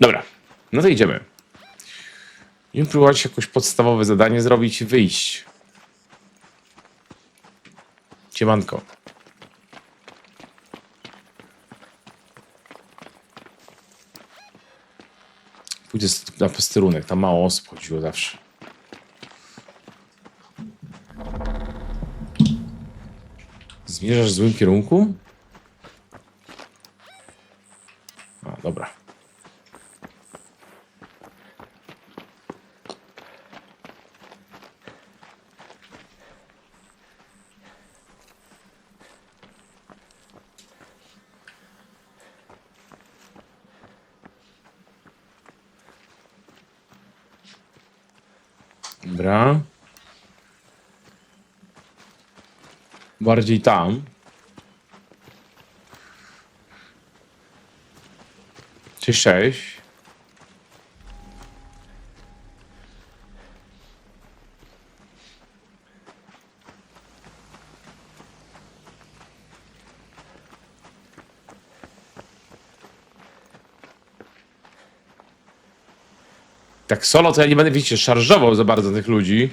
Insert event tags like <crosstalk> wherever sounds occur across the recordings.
Dobra, no to idziemy. Będziemy próbować jakoś podstawowe zadanie zrobić i wyjść. Ciemanko. Pójdę na posterunek, tam mało osób chodziło zawsze. Zmierzasz w złym kierunku? A, dobra. Bardziej tam. Cześć, cześć. Tak solo to ja nie będę, wiecie, szarżował za bardzo tych ludzi.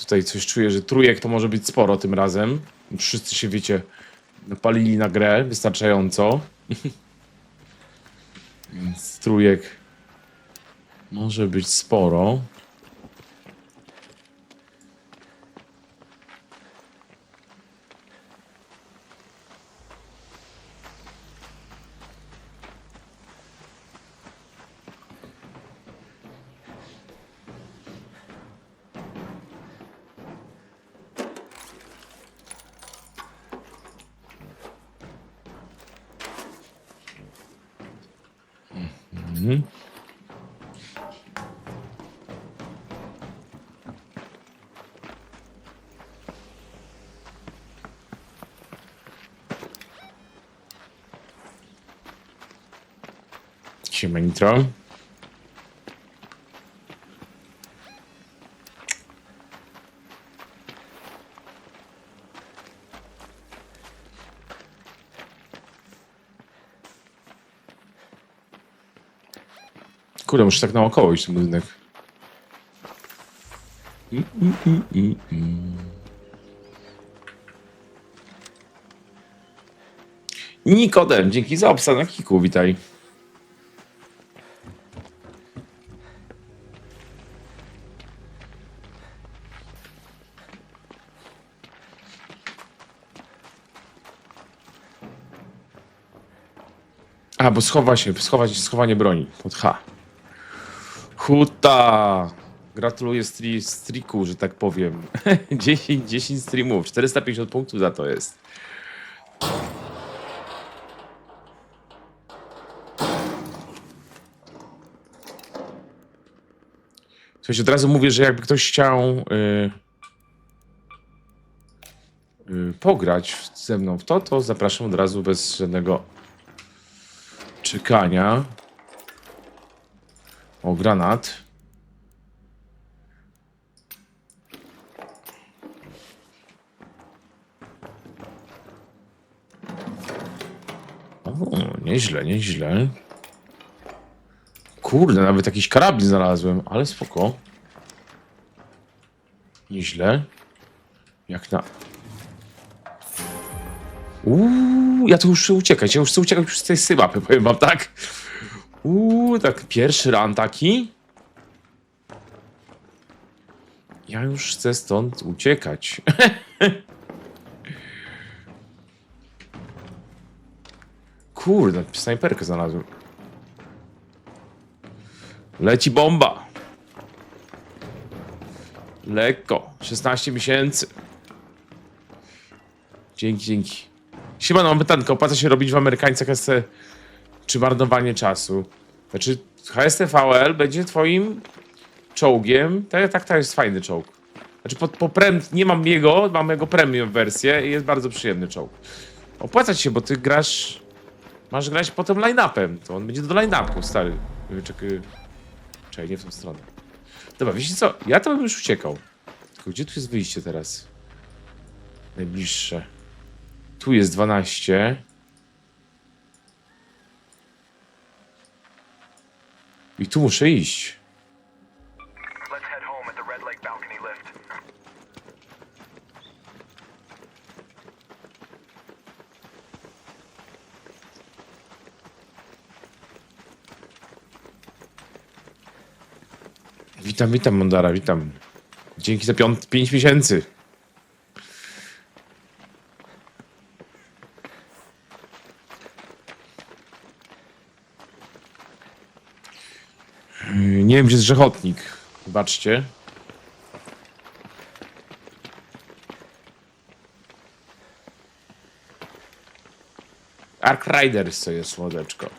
Tutaj coś czuję, że trójek to może być sporo tym razem. Wszyscy się, wiecie, napalili na grę wystarczająco. <laughs> Więc trójek może być sporo. Siema Nitro. Kurde, muszę tak naokoło iść ten budynek. Mm, mm, mm, mm, mm. Nikodem, dzięki za obsad na kiku, witaj. A, bo schowa się, schować, schowanie broni. Pod H. Huta! Gratuluję stri, striku, że tak powiem. <laughs> 10, 10 streamów, 450 punktów za to jest. Coś od razu mówię, że jakby ktoś chciał y, y, pograć ze mną w to, to zapraszam od razu bez żadnego czekania. O, granat. O, nieźle, nieźle. Kurde, nawet jakiś karabin znalazłem, ale spoko. Nieźle. Jak na... Uuu, ja tu już chcę uciekać, ja już chcę uciekać już z tej symapy, powiem wam, tak? Uuu, tak, pierwszy ran taki. Ja już chcę stąd uciekać. <laughs> Kurde, snajperkę znalazłem. Leci bomba. Lekko. 16 miesięcy. Dzięki, dzięki. Siemano, mam pytankę. Opłaca się robić w Amerykańcach SC czy marnowanie czasu? Znaczy, HSTVL będzie twoim czołgiem. Tak, tak, to jest fajny czołg. Znaczy, po, po prem, nie mam jego, mam jego premium wersję i jest bardzo przyjemny czołg. Opłaca się, bo ty grasz... Masz grać potem line-upem. To on będzie do line-upu, stary. Czekaj, czekaj, nie w tą stronę. Dobra, wiecie co? Ja to bym już uciekał. Tylko gdzie tu jest wyjście teraz? Najbliższe. Tu jest 12. I tu muszę iść. Let's head home at the Red Lake balcony lift. Witam, witam, Mondara, witam. Dzięki za piąt, pięć miesięcy. Wiem, gdzie jest grzechotnik. Zobaczcie. Ark Riders to jest słodeczko.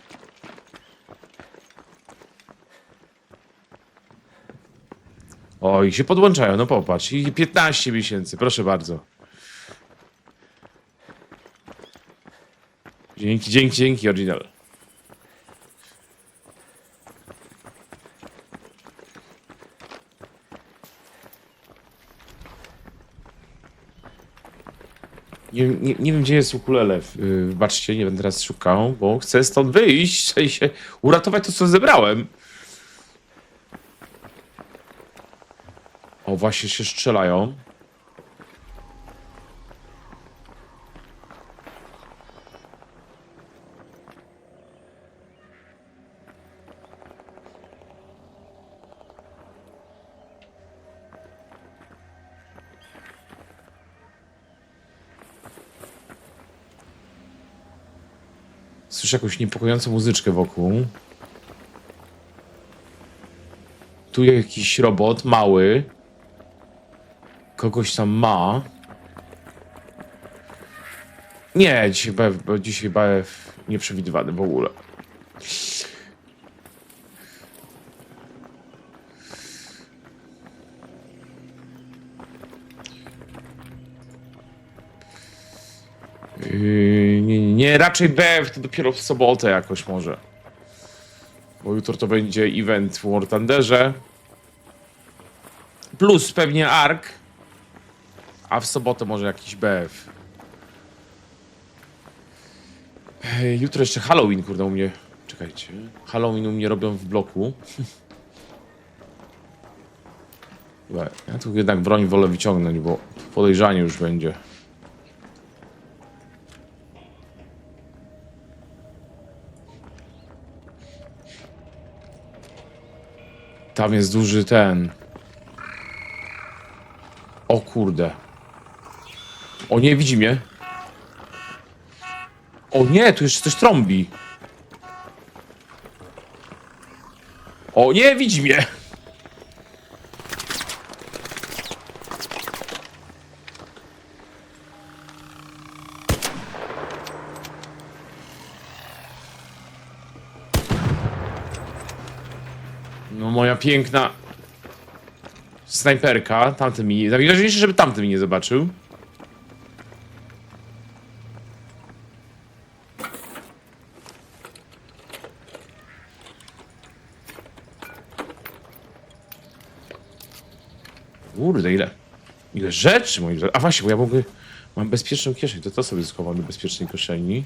O, i się podłączają, no popatrz. I 15 miesięcy, proszę bardzo. Dzięki, dzięki, dzięki, Original. Nie, nie, nie wiem, gdzie jest ukulele. Wybaczcie, nie będę teraz szukał, bo chcę stąd wyjść, w sensie uratować to, co zebrałem. O, właśnie się strzelają. Słyszę jakąś niepokojącą muzyczkę wokół. Tu jakiś robot mały. Kogoś tam ma. Nie, dzisiaj bo dzisiaj BF nieprzewidywany w ogóle. Nie, raczej BF to dopiero w sobotę jakoś może. Bo jutro to będzie event w War Thunderze. Plus pewnie ARK. A w sobotę może jakiś BF. Jutro jeszcze Halloween, kurde, u mnie. Czekajcie. Halloween u mnie robią w bloku. <laughs> Dobra, Ja tu jednak broń wolę wyciągnąć, bo podejrzanie już będzie. Tam jest duży ten. O kurde. O nie, widzi mnie. O nie, tu jeszcze coś trąbi. O nie, widzi mnie. No moja piękna snajperka, tamten mi... Najważniejsze, żeby tamten mi nie zobaczył. Kurde, ile... Ile rzeczy, moi drodzy. A właśnie, bo ja mogę... Mam bezpieczną kieszeń, to to sobie schowam do bezpiecznej kieszeni.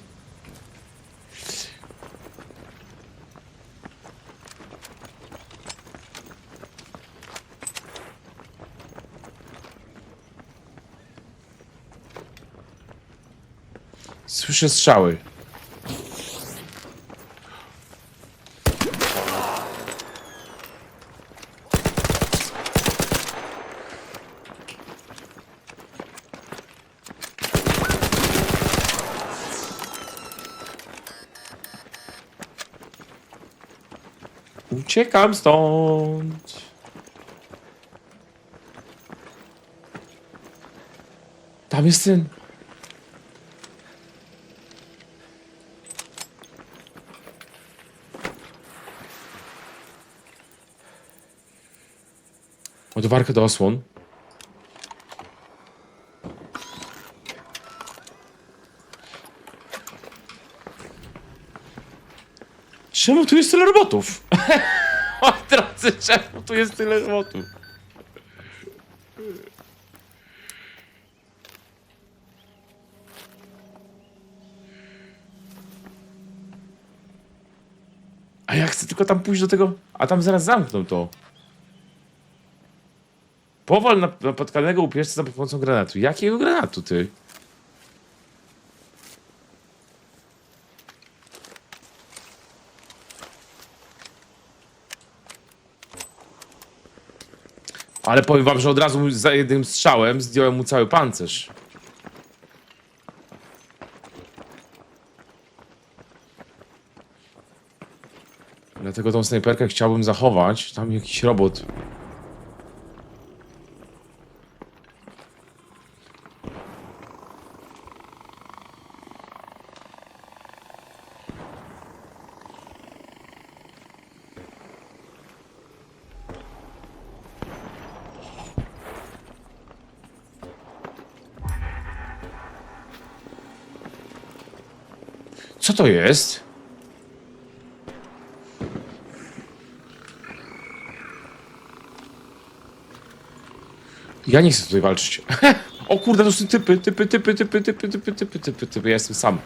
Słyszę strzały. Uciekam stąd. Tam jest ten. Ładowarkę do osłon. Czemu tu jest tyle robotów? <laughs> Moi drodzy, czemu tu jest tyle robotów? A A ja chcę tylko tam pójść do tego, a tam zaraz zamkną to. Powal na- napotkanego upierzcy za pomocą granatu. Jakiego granatu, ty? Ale powiem wam, że od razu za jednym strzałem zdjąłem mu cały pancerz. Dlatego tą snajperkę chciałbym zachować. Tam jakiś robot. Co to jest? Ja nie chcę tutaj walczyć. <laughs> o kurde, to są typy, typy, typy, typy, typy, typy, typy, typy, typy. Ja jestem sam.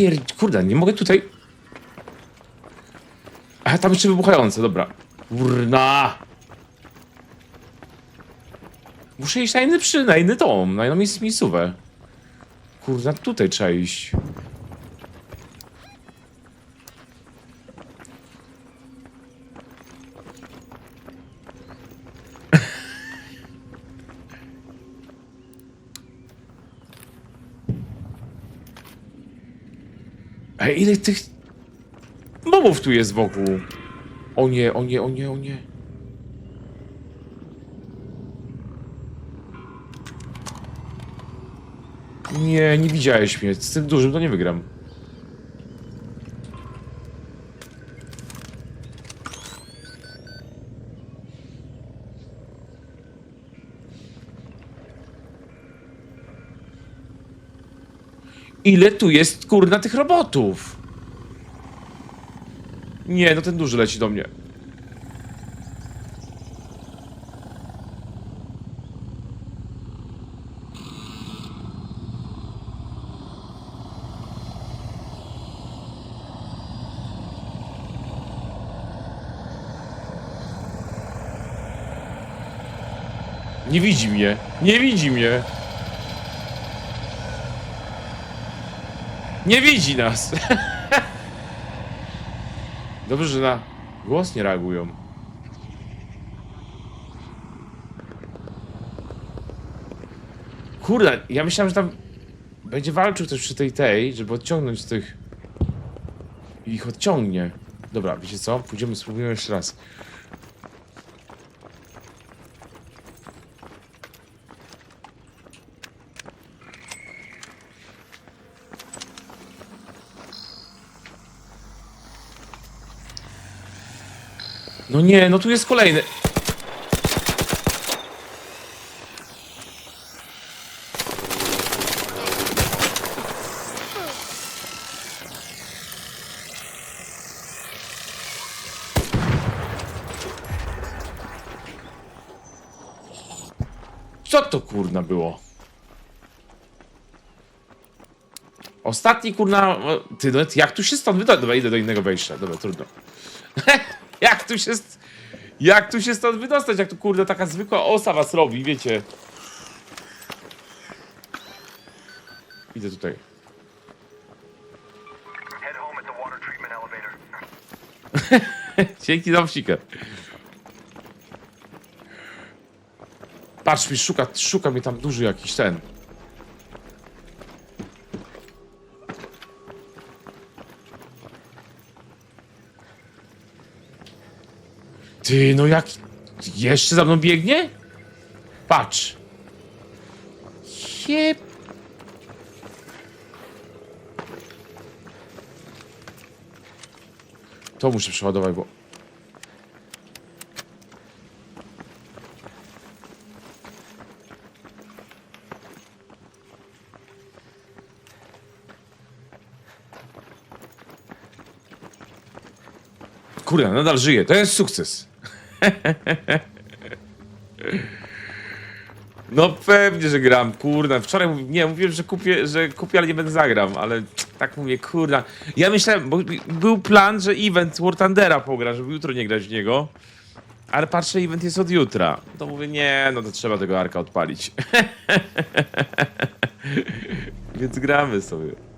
Wypier... Kurde, nie mogę tutaj... A tam jeszcze wybuchające, dobra. Kurna! Muszę iść na inny przy, na inny dom, na inną miejsc, miejscówę. Kurna, tutaj trzeba iść. Ej, ile tych mobów tu jest wokół? O nie, o nie, o nie, o nie. Nie, nie widziałeś mnie. Z tym dużym to nie wygram. Ile tu jest kurna tych robotów? Nie, no ten duży leci do mnie. Nie widzi mnie. Nie widzi mnie. Nie widzi nas. Dobrze, że na głos nie reagują. Kurde, ja myślałem, że tam będzie walczył ktoś przy tej tej, żeby odciągnąć tych... I ich odciągnie. Dobra, wiecie co? Pójdziemy, spróbujemy jeszcze raz. No nie, no tu jest kolejny. Co to kurna było? Ostatni kurna... Ty, no jak tu się stąd wyda... Dobra, idę do innego wejścia. Dobra, trudno. <laughs> <laughs> jak tu się... Jak tu się stąd wydostać? Jak tu kurde taka zwykła osa was robi, wiecie? Idę tutaj. <laughs> Dzięki za wsikę. Patrz mi, szuka, szuka mnie tam duży jakiś ten. Ty, no jak... Jeszcze za mną biegnie? Patrz. Jeb... To muszę przeładować, bo... Kurde, nadal żyje. To jest sukces. <laughs> No pewnie, że gram, kurde. Wczoraj nie, mówiłem, że kupię, że kupię, ale nie będę zagram, ale tak mówię, kurde. Ja myślałem, bo był plan, że event War Thundera pogra, żeby jutro nie grać w niego. Ale patrzę, event jest od jutra. To mówię, nie, no to trzeba tego arka odpalić. <laughs> Więc gramy sobie.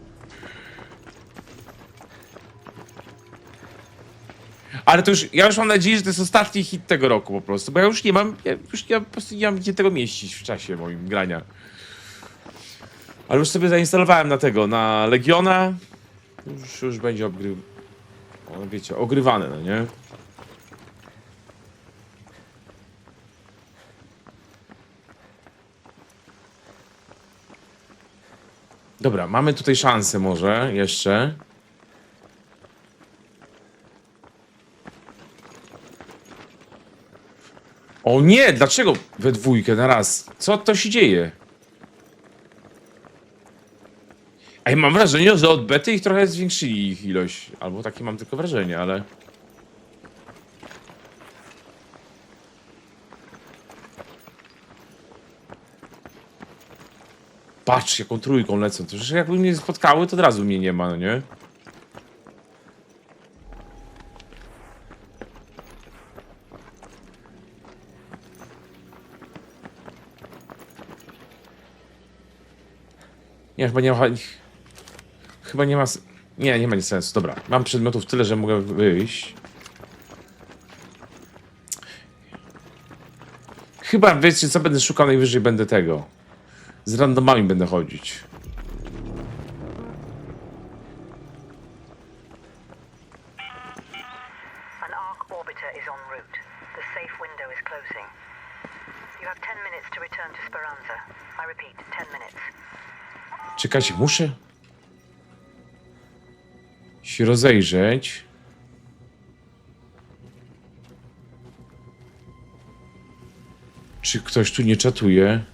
Ale to już, ja już mam nadzieję, że to jest ostatni hit tego roku po prostu, bo ja już nie mam, ja już nie, po prostu nie mam gdzie tego mieścić w czasie moim grania. Ale już sobie zainstalowałem na tego, na Legiona. Już, już będzie obgry... O, wiecie, ogrywane, no nie? Dobra, mamy tutaj szansę może jeszcze. O nie, dlaczego we dwójkę na raz? Co to się dzieje? Ej, mam wrażenie, że od bety ich trochę zwiększyli ich ilość. Albo takie mam tylko wrażenie, ale... Patrz, jaką trójką lecą. To przecież jakby mnie spotkały, to od razu mnie nie ma, no nie? Nie, chyba nie ma... Chyba nie ma... Nie, nie ma nic sensu. Dobra, mam przedmiotów tyle, że mogę wyjść. Chyba, wiecie co, będę szukał najwyżej, będę tego. Z randomami będę chodzić. Muszę się rozejrzeć. Czy ktoś tu nie czatuje?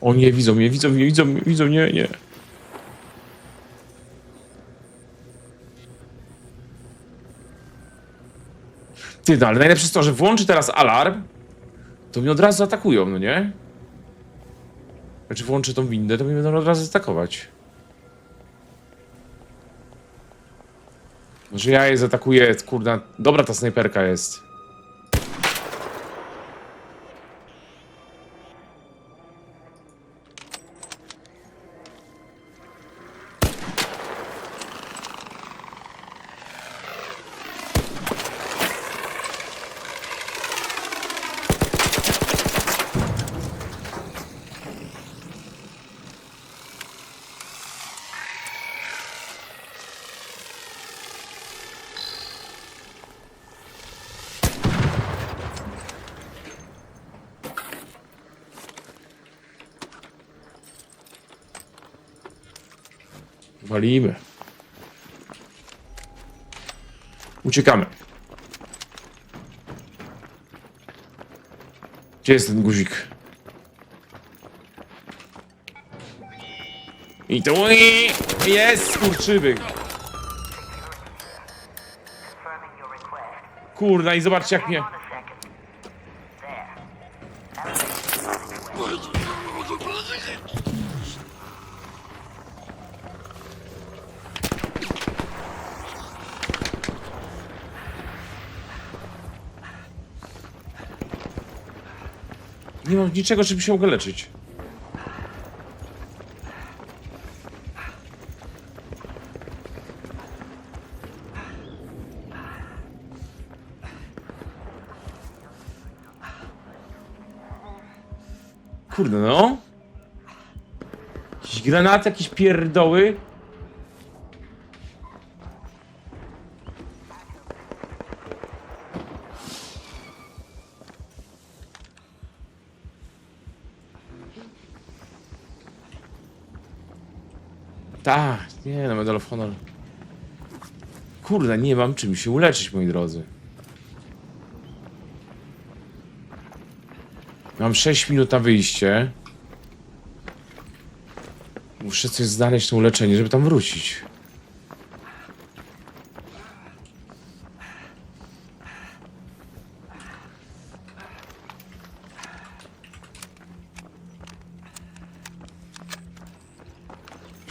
O nie, widzą mnie, widzą mnie, widzą mnie, widzą mnie, nie. Ty, no ale najlepsze jest to, że włączy teraz alarm, to mnie od razu atakują, no nie? Znaczy włączę tą windę, to mnie będą od razu atakować. Może ja je zaatakuję, kurna. Dobra ta snajperka jest. Walimy. Uciekamy. Gdzie jest ten guzik? I to jest request. Kurna i zobaczcie jak mnie... On a second. There. Nie mam niczego, żeby się mogę leczyć. Kurde no. Jakieś granaty, jakieś pierdoły. Tak, nie no, Medal of Honor. Kurde, nie mam czym się uleczyć, moi drodzy. Mam 6 minut na wyjście. Muszę coś znaleźć na uleczenie, żeby tam wrócić.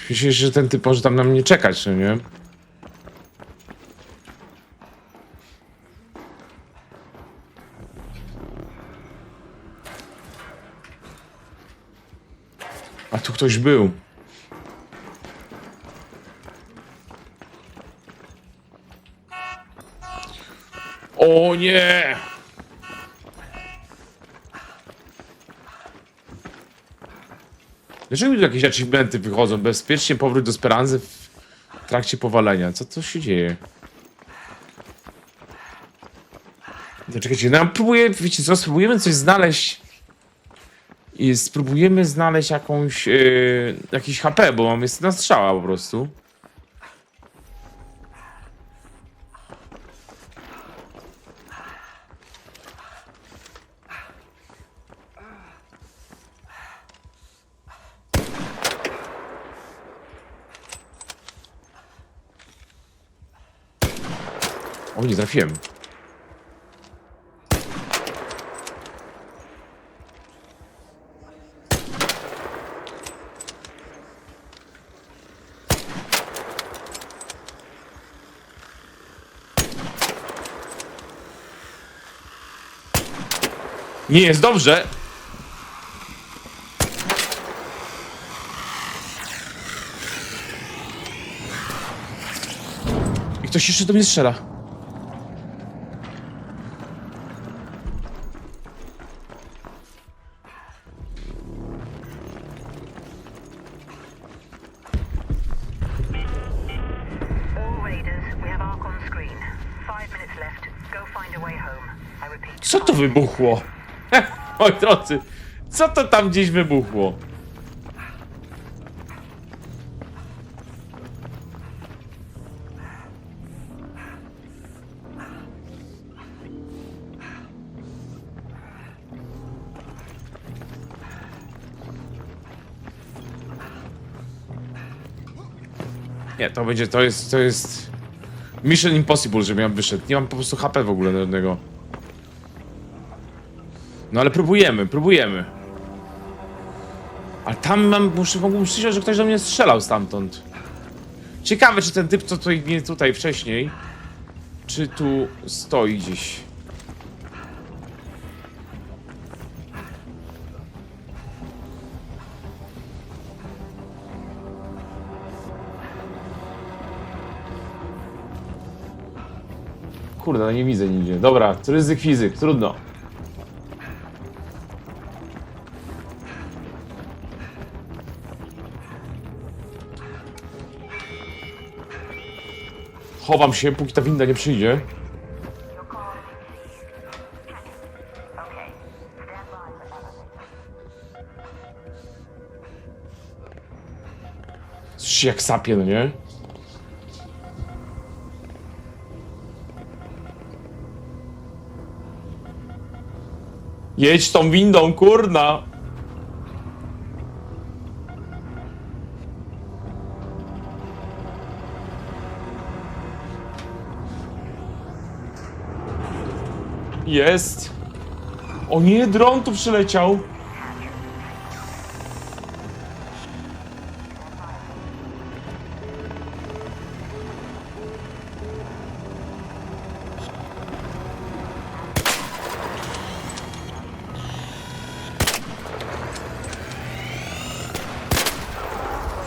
Myślę, że ten typ może tam na mnie czekać, no nie? A tu ktoś był. O nie! Dlaczego mi tu jakieś achievementy wychodzą? Bezpiecznie powrót do Speranzy w trakcie powalenia. Co to się dzieje? No, czekajcie, no ja próbuję, wiecie co, spróbujemy coś znaleźć i spróbujemy znaleźć jakąś, yy, jakiś HP, bo mam jest na strzała po prostu. Trafiłem. Nie jest dobrze. I ktoś jeszcze do mnie strzela. Wybuchło? <laughs> Moi drodzy, co to tam gdzieś wybuchło? Nie, to będzie, to jest, to jest Mission Impossible, żebym ja wyszedł. Nie mam po prostu HP w ogóle do jednego. No ale próbujemy, próbujemy. Ale tam mam, muszę, mógłbym przyjrzeć, że ktoś do mnie strzelał stamtąd. Ciekawe, czy ten typ, co tutaj, nie tutaj wcześniej, czy tu stoi gdzieś. Kurde, no nie widzę nigdzie. Dobra, ryzyk fizyk, trudno. Chowam się, póki ta winda nie przyjdzie. Coś jak sapie, nie? Jedź tą windą, kurna! Jest! O nie, dron tu przyleciał!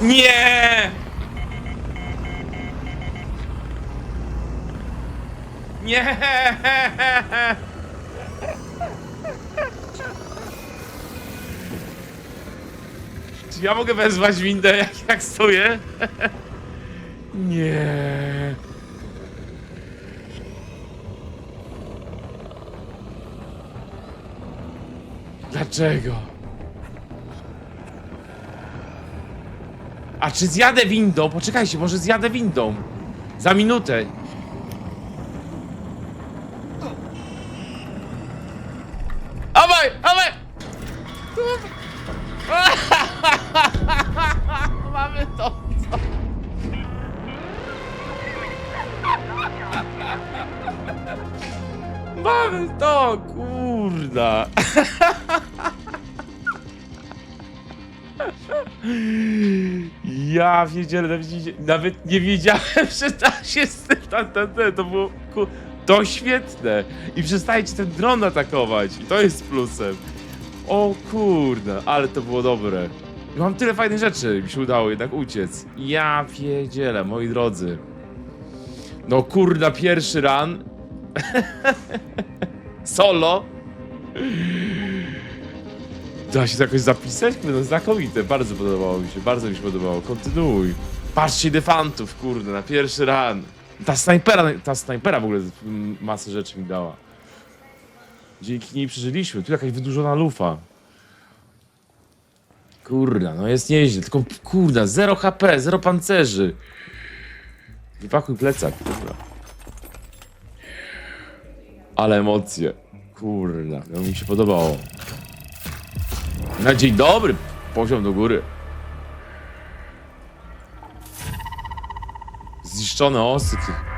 Nie! Czy ja mogę wezwać windę, jak, jak stoję? <laughs> Nie. Dlaczego? A czy zjadę windą? Poczekajcie, może zjadę windą. Za minutę. Ja wiedziałem, nawet, nie- wiedziałem, <laughs> że da się z tym, ta, ta, ta, to było, ku, to świetne. I przestajecie ten dron atakować, i to jest plusem. O kurde, ale to było dobre. I Mam tyle fajnych rzeczy, mi się udało jednak uciec. Ja wiedziele, moi drodzy. No kurda, pierwszy ran. <laughs> Solo. Da się to jakoś zapisać? No znakomite, bardzo podobało mi się, bardzo mi się podobało. Kontynuuj. Patrzcie defantów, kurde, na pierwszy ran. Ta snajpera, ta snajpera w ogóle masę rzeczy mi dała. Dzięki niej przeżyliśmy. Tu jakaś wydłużona lufa. Kurda, no jest nieźle, tylko kurda, 0 HP, 0 pancerzy. Wypakuj plecak, kurda. Ale emocje. Kurda, no mi się podobało. Na dzień dobry, poziom do góry. Zniszczone osy, ty.